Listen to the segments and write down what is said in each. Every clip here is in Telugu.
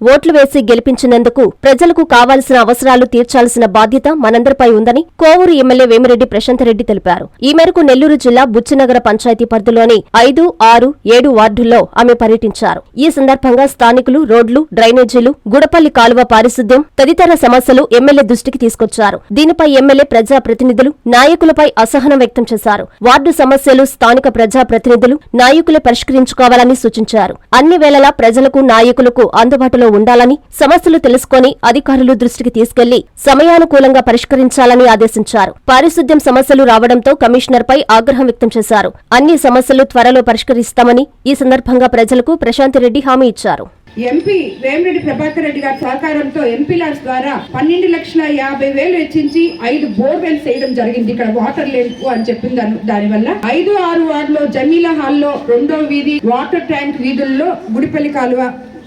ఓట్లు వేసి గెలిపించినందుకు ప్రజలకు కావాల్సిన అవసరాలు తీర్చాల్సిన బాధ్యత మనందరిపై ఉందని కోవూరు ఎమ్మెల్యే వేమిరెడ్డి ప్రశాంతరెడ్డి తెలిపారు. ఈ మేరకు నెల్లూరు జిల్లా బుచ్చినగర పంచాయతీ పరిధిలోని ఐదు ఆరు ఏడు వార్డుల్లో ఆమె పర్యటించారు. ఈ సందర్భంగా స్థానికులు రోడ్లు డ్రైనేజీలు గుడపల్లి కాలువ పారిశుద్ధ్యం తదితర సమస్యలు ఎమ్మెల్యే దృష్టికి తీసుకొచ్చారు. దీనిపై ఎమ్మెల్యే ప్రజాప్రతినిధులు నాయకులపై అసహనం వ్యక్తం చేశారు. వార్డు సమస్యలు స్థానిక ప్రజాప్రతినిధులు నాయకులే పరిష్కరించుకోవాలని సూచించారు. అన్ని వేళలా ప్రజలకు నాయకులకు అందుబాటులో ఉండాలని సమస్యలు తెలుసుకుని అధికారులు దృష్టికి తీసుకెళ్ళి సమయానుకూలంగా పరిష్కరించాలని ఆదేశించారు. పారిశుద్ధ్యం సమస్యలు రావడంతో కమిషనర్పై ఆగ్రహం వ్యక్తం చేశారు. అన్ని సమస్యలు త్వరలో పరిష్కరిస్తామని ఈ సందర్భంగా ప్రజలకు ప్రశాంతిరెడ్డి హామీ ఇచ్చారు. ఎంపీ వేమిరెడ్డి ప్రభాకర్ రెడ్డి గారి సహకారంతో ఎంపీలాస్ ద్వారా పన్నెండు లక్షల యాభై వేలు వెచ్చించి ఐదు బోర్వెల్స్ వేయడం జరిగింది. ఇక్కడ వాటర్ లేవు అని చెప్పింది దాని దానివల్ల ఐదు ఆరు వార్డులో జమీలా హాల్లో రెండో వీధి వాటర్ ట్యాంక్ వీధుల్లో గుడిపల్లి కాలువ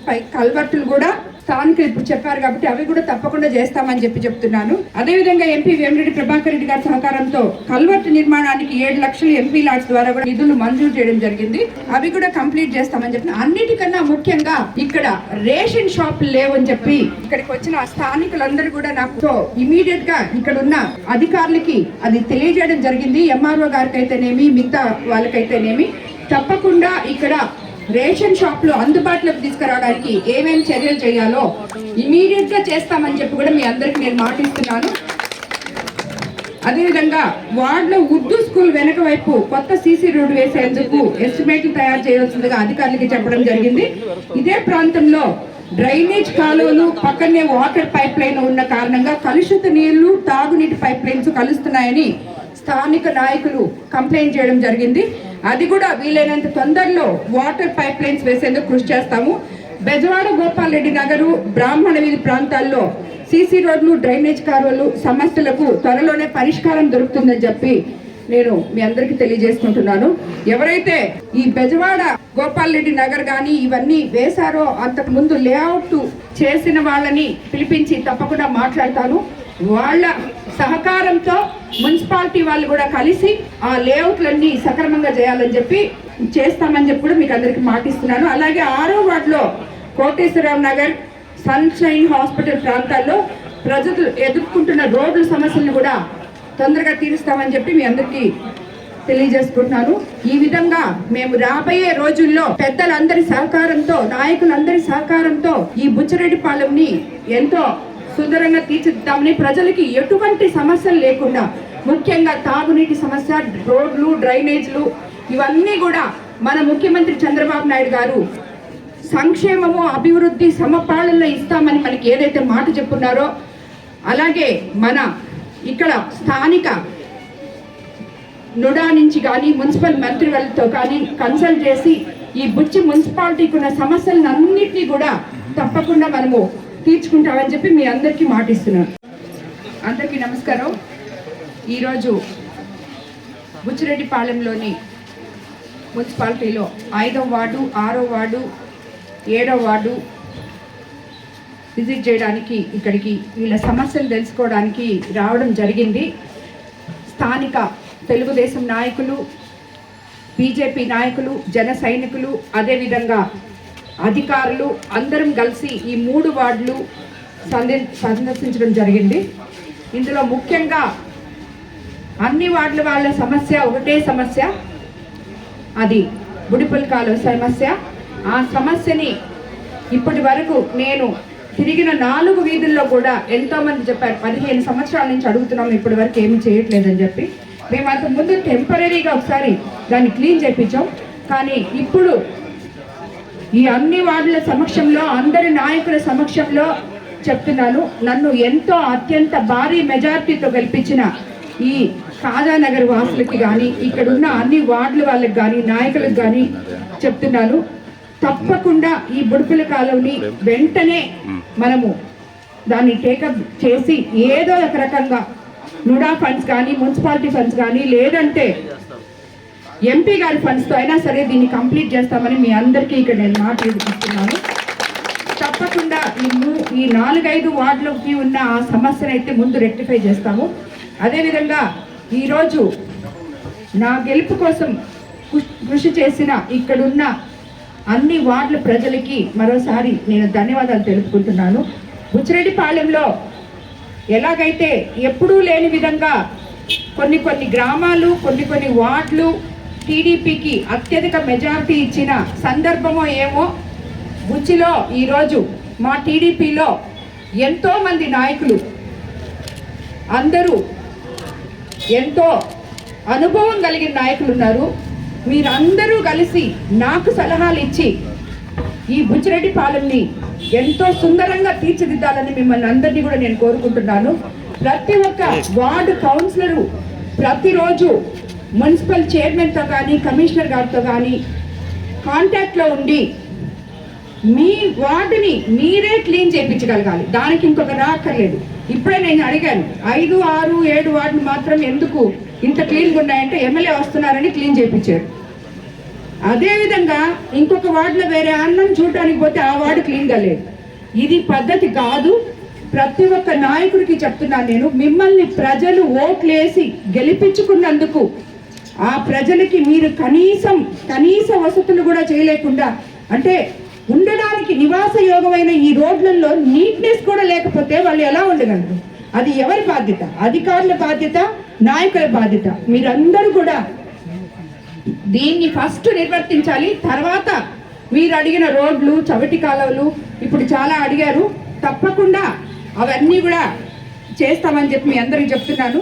పై కల్వర్టులు కూడా స్థానికులు ఇప్పుడు చెప్పారు కాబట్టి అవి కూడా తప్పకుండా చేస్తామని చెప్పి చెప్తున్నాను. అదేవిధంగా ఎంపీ వేమిరెడ్డి ప్రభాకర్ రెడ్డి గారి సహకారంతో కల్వర్టు నిర్మాణానికి ఏడు లక్షలు ఎంపీ లాడ్స్ ద్వారా కూడా నిధులు మంజూరు చేయడం జరిగింది. అవి కూడా కంప్లీట్ చేస్తామని చెప్పి అన్నిటికన్నా ముఖ్యంగా ఇక్కడ రేషన్ షాపులు లేవని చెప్పి ఇక్కడికి వచ్చిన స్థానికులందరూ కూడా నాకు ఇమీడియట్గా ఇక్కడ ఉన్న అధికారులకి అది తెలియజేయడం జరిగింది. ఎంఆర్ఓ గారికి అయితేనేమి మిగతా వాళ్ళకైతేనేమి. తప్పకుండా ఇక్కడ రేషన్ షాప్లు అందుబాటులోకి తీసుకురావడానికి ఏమేమి చర్యలు చేయాలో ఇమీడియట్గా చేస్తామని చెప్పి కూడా మీ అందరికి నేను మాటిస్తున్నాను. అదేవిధంగా వార్డులో ఉర్దూ స్కూల్ వెనక వైపు కొత్త సీసీ రోడ్డు వేసేందుకు ఎస్టిమేట్లు తయారు చేయాల్సిందిగా అధికారులకి చెప్పడం జరిగింది. ఇదే ప్రాంతంలో డ్రైనేజ్ కాలువలు పక్కనే వాటర్ పైప్ లైన్ ఉన్న కారణంగా కలుషిత నీళ్ళు తాగునీటి పైప్ లైన్స్ కలుస్తున్నాయని స్థానిక నాయకులు కంప్లైంట్ చేయడం జరిగింది. అది కూడా వీలైనంత తొందరలో వాటర్ పైప్ లైన్స్ వేసేందుకు కృషి చేస్తాము. బెజవాడ గోపాల్ రెడ్డి నగరు బ్రాహ్మణ వీధి ప్రాంతాల్లో సీసీ రోడ్లు డ్రైనేజ్ కాలువలు సమస్యలకు త్వరలోనే పరిష్కారం దొరుకుతుందని చెప్పి నేను మీ అందరికీ తెలియజేసుకుంటున్నాను. ఎవరైతే ఈ బెజవాడ గోపాల్ రెడ్డి నగర్ కానీ ఇవన్నీ వేశారో అంతకు ముందు లేఅవుట్ చేసిన వాళ్ళని పిలిపించి తప్పకుండా మాట్లాడతాను. వాళ్ళ సహకారంతో మున్సిపాలిటీ వాళ్ళు కూడా కలిసి ఆ లేఅవుట్లన్నీ సక్రమంగా చేయాలని చెప్పి చేస్తామని చెప్పి కూడా మీకు అందరికీ మాటిస్తున్నాను. అలాగే ఆరో వార్డులో కోటేశ్వరరావు నగర్ సన్షైన్ హాస్పిటల్ ప్రాంతాల్లో ప్రజలు ఎదుర్కొంటున్న రోడ్ల సమస్యలను కూడా తొందరగా తీరుస్తామని చెప్పి మీ అందరికీ తెలియజేసుకుంటున్నాను. ఈ విధంగా మేము రాబోయే రోజుల్లో పెద్దలందరి సహకారంతో నాయకులందరి సహకారంతో ఈ బుచ్చిరెడ్డిపాలెంని ఎంతో సుందరంగా తీర్చిదిద్దామని ప్రజలకి ఎటువంటి సమస్యలు లేకుండా ముఖ్యంగా తాగునీటి సమస్య రోడ్లు డ్రైనేజ్లు ఇవన్నీ కూడా మన ముఖ్యమంత్రి చంద్రబాబు నాయుడు గారు సంక్షేమము అభివృద్ధి సమపాలనలో ఇస్తామని మనకి ఏదైతే మాట చెప్పున్నారో అలాగే మన ఇక్కడ స్థానిక నుడా నుంచి కానీ మున్సిపల్ మంత్రి వాళ్ళతో కానీ కన్సల్ట్ చేసి ఈ బుచ్చి మున్సిపాలిటీకి ఉన్న సమస్యలను అన్నింటినీ కూడా తప్పకుండా మనము తీర్చుకుంటామని చెప్పి మీ అందరికీ మాటిస్తున్నాను అందరికీ నమస్కారం. ఈరోజు బుచ్చిరెడ్డిపాలెంలోని మున్సిపాలిటీలో ఐదో వార్డు ఆరో వార్డు ఏడో వార్డు విజిట్ చేయడానికి ఇక్కడికి వీళ్ళ సమస్యలు తెలుసుకోవడానికి రావడం జరిగింది. స్థానిక తెలుగుదేశం నాయకులు బీజేపీ నాయకులు జన సైనికులు అదేవిధంగా అధికారులు అందరం కలిసి ఈ మూడు వార్డులు సందర్శించడం జరిగింది. ఇందులో ముఖ్యంగా అన్ని వార్డుల వాళ్ళ సమస్య ఒకటే సమస్య. అది బుడిపల్ కాలువ సమస్య. ఆ సమస్యని ఇప్పటి వరకు నేను తిరిగిన నాలుగు వీధుల్లో కూడా ఎంతో మంది చెప్పారు పదిహేను సంవత్సరాల నుంచి అడుగుతున్నాం ఇప్పటి వరకు ఏమి చేయట్లేదని చెప్పి. మేము అంత ముందు టెంపరీగా ఒకసారి దాన్ని క్లీన్ చేయించాం కానీ ఇప్పుడు ఈ అన్ని వార్డుల సమక్షంలో అందరి నాయకుల సమక్షంలో చెప్తున్నాను. నన్ను ఎంతో అత్యంత భారీ మెజారిటీతో గెలిపించిన ఈ కాజానగర్ వాసులకి కానీ ఇక్కడ ఉన్న అన్ని వార్డుల వాళ్ళకి కానీ నాయకులకు కానీ చెప్తున్నాను. తప్పకుండా ఈ బుడుపుల కాలంని వెంటనే మనము దాన్ని టేకప్ చేసి ఏదో ఒక రకంగా నుడా ఫండ్స్ కానీ మున్సిపాలిటీ ఫండ్స్ కానీ లేదంటే ఎంపీ గారి ఫండ్స్తో అయినా సరే దీన్ని కంప్లీట్ చేస్తామని మీ అందరికీ ఇక్కడ నేను మాట ఇస్తున్నాను తప్పకుండా ఈ ఈ నాలుగైదు వార్డులకి ఉన్న ఆ సమస్యను అయితే ముందు రెక్టిఫై చేస్తాము. అదేవిధంగా ఈరోజు నా గెలుపు కోసం కృషి చేసిన ఇక్కడున్న అన్ని వార్డుల ప్రజలకి మరోసారి నేను ధన్యవాదాలు తెలుపుకుంటున్నాను. బుచ్చిరెడ్డిపాలెంలో ఎలాగైతే ఎప్పుడూ లేని విధంగా కొన్ని కొన్ని గ్రామాలు కొన్ని కొన్ని వార్డులు టీడీపీకి అత్యధిక మెజారిటీ ఇచ్చిన సందర్భమో ఏమో బుచ్చిలో ఈరోజు మా టీడీపీలో ఎంతో మంది నాయకులు అందరూ ఎంతో అనుభవం కలిగిన నాయకులు ఉన్నారు. మీరందరూ కలిసి నాకు సలహాలు ఇచ్చి ఈ బుచ్చిరెడ్డి పాలెంని ఎంతో సుందరంగా తీర్చిదిద్దాలని మిమ్మల్ని అందరినీ కూడా నేను కోరుకుంటున్నాను. ప్రతి ఒక్క వార్డు కౌన్సిలరు ప్రతిరోజు మున్సిపల్ చైర్మన్తో కానీ కమిషనర్ గారితో కానీ కాంటాక్ట్లో ఉండి మీ వార్డుని మీరే క్లీన్ చేయించగలగాలి. దానికి ఇంకొక రాక్కర్లేదు. ఇప్పుడే నేను అడిగాను ఐదు ఆరు ఏడు వార్డులు మాత్రం ఎందుకు ఇంత క్లీన్గా ఉన్నాయంటే ఎమ్మెల్యే వస్తున్నారని క్లీన్ చేయించారు. అదేవిధంగా ఇంకొక వార్డులో వేరే అన్నం చూడటానికి పోతే ఆ వార్డు క్లీన్గా లేదు. ఇది పద్ధతి కాదు. ప్రతి ఒక్క నాయకుడికి చెప్తున్నాను నేను మిమ్మల్ని ప్రజలు ఓట్లేసి గెలిపించుకున్నందుకు ఆ ప్రజలకి మీరు కనీసం కనీస వసతులు కూడా చేయలేకుండా అంటే ఉండడానికి నివాస యోగమైన ఈ రోడ్లలో నీట్నెస్ కూడా లేకపోతే వాళ్ళు ఎలా ఉండగలరు? అది ఎవరి బాధ్యత? అధికారుల బాధ్యత? నాయకుల బాధ్యత? మీరందరూ కూడా దీన్ని ఫస్ట్ నిర్వర్తించాలి. తర్వాత మీరు అడిగిన రోడ్లు చవిటి కాలువలు ఇప్పుడు చాలా అడిగారు. తప్పకుండా అవన్నీ కూడా చేస్తామని చెప్పి మీ అందరికి చెప్తున్నాను.